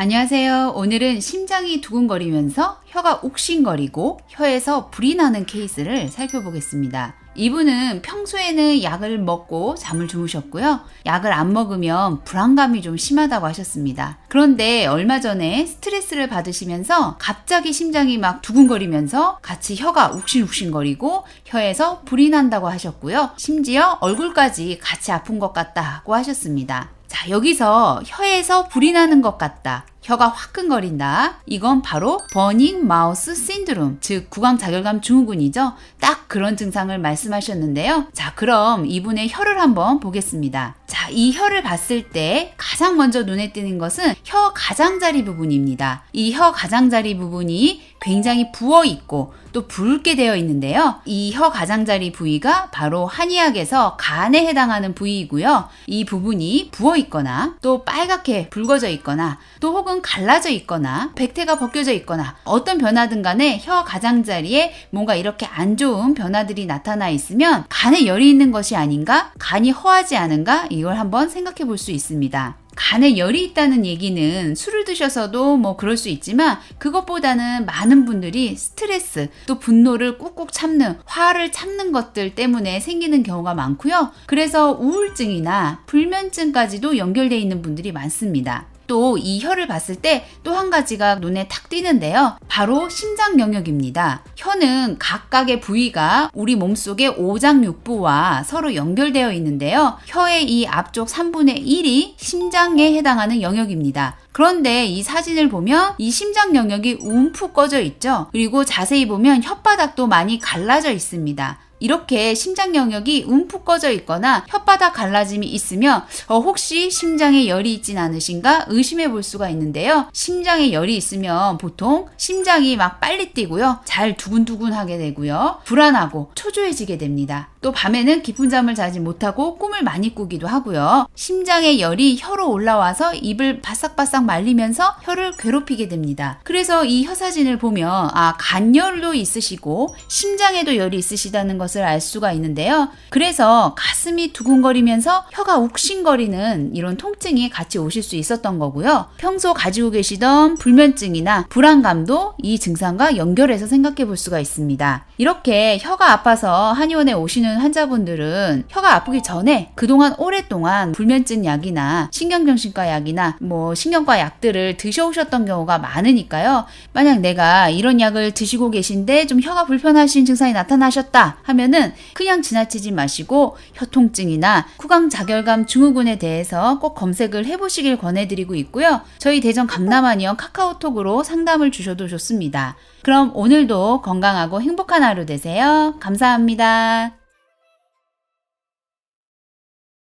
안녕하세요. 오늘은 심장이 두근거리면서 혀가 욱신거리고 혀에서 불이 나는 케이스를 살펴보겠습니다. 이분은 평소에는 약을 먹고 잠을 주무셨고요. 약을 안 먹으면 불안감이 좀 심하다고 하셨습니다. 그런데 얼마 전에 스트레스를 받으시면서 갑자기 심장이 막 두근거리면서 같이 혀가 욱신욱신거리고 혀에서 불이 난다고 하셨고요. 심지어 얼굴까지 같이 아픈 것 같다고 하셨습니다. 자, 여기서 혀에서 불이 나는 것 같다. 혀가 화끈거린다. 이건 바로 버닝 마우스 신드롬, 즉 구강 자결감 증후군이죠. 딱 그런 증상을 말씀하셨는데요. 자, 그럼 이분의 혀를 한번 보겠습니다. 자, 이 혀를 봤을 때 가장 먼저 눈에 띄는 것은 혀 가장자리 부분입니다. 이 혀 가장자리 부분이 굉장히 부어 있고 또 붉게 되어 있는데요. 이 혀 가장자리 부위가 바로 한의학에서 간에 해당하는 부위이고요. 이 부분이 부어 있거나 또 빨갛게 붉어져 있거나 또 혹은 갈라져 있거나 백태가 벗겨져 있거나 어떤 변화든 간에 혀 가장자리에 뭔가 이렇게 안 좋은 변화들이 나타나 있으면 간에 열이 있는 것이 아닌가? 간이 허하지 않은가? 이걸 한번 생각해 볼 수 있습니다. 간에 열이 있다는 얘기는 술을 드셔서도 뭐 그럴 수 있지만 그것보다는 많은 분들이 스트레스 또 분노를 꾹꾹 참는 화를 참는 것들 때문에 생기는 경우가 많고요. 그래서 우울증이나 불면증까지도 연결되어 있는 분들이 많습니다. 또 이 혀를 봤을 때 또 한 가지가 눈에 탁 띄는데요. 바로 심장 영역입니다. 혀는 각각의 부위가 우리 몸속의 오장육부와 서로 연결되어 있는데요. 혀의 이 앞쪽 3분의 1이 심장에 해당하는 영역입니다. 그런데 이 사진을 보면 이 심장 영역이 움푹 꺼져 있죠. 그리고 자세히 보면 혓바닥도 많이 갈라져 있습니다. 이렇게 심장 영역이 움푹 꺼져 있거나 혓바닥 갈라짐이 있으면 어, 혹시 심장에 열이 있진 않으신가 의심해 볼 수가 있는데요. 심장에 열이 있으면 보통 심장이 막 빨리 뛰고요. 잘 두근두근하게 되고요. 불안하고 초조해지게 됩니다. 또 밤에는 깊은 잠을 자지 못하고 꿈을 많이 꾸기도 하고요. 심장의 열이 혀로 올라와서 입을 바싹바싹 말리면서 혀를 괴롭히게 됩니다. 그래서 이 혀 사진을 보면 아 간열도 있으시고 심장에도 열이 있으시다는 것을 알 수가 있는데요. 그래서 가슴이 두근거리면서 혀가 욱신거리는 이런 통증이 같이 오실 수 있었던 거고요. 평소 가지고 계시던 불면증이나 불안감도 이 증상과 연결해서 생각해 볼 수가 있습니다. 이렇게 혀가 아파서 한의원에 오시는 환자분들은 혀가 아프기 전에 그동안 오랫동안 불면증 약이나 신경정신과 약이나 뭐 신경과 약들을 드셔오셨던 경우가 많으니까요. 만약 내가 이런 약을 드시고 계신데 좀 혀가 불편하신 증상이 나타나셨다 하면은 그냥 지나치지 마시고 혀통증이나 구강자결감 증후군에 대해서 꼭 검색을 해보시길 권해드리고 있고요. 저희 대전 강남한의원 카카오톡으로 상담을 주셔도 좋습니다. 그럼 오늘도 건강하고 행복한 하루 되세요. 감사합니다.